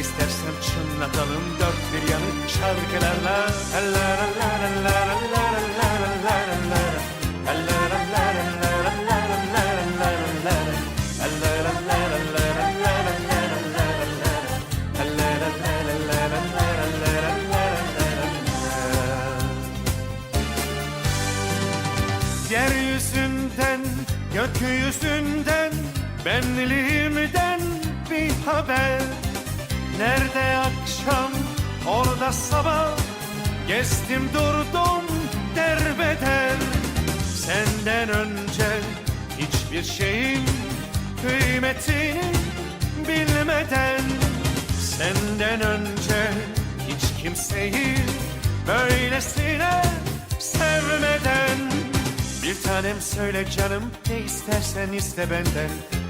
İstersen çınlatalım dört bir yanı şarkılarla Yeryüzünden, gökyüzünden, benliğimden bir haber Nerede akşam, orada sabah, gezdim durdum derbeder. Senden önce hiçbir şeyin kıymetini bilmeden, senden önce hiç kimseyi böylesine sevmeden. Bir tanem söyle canım ne istersen iste benden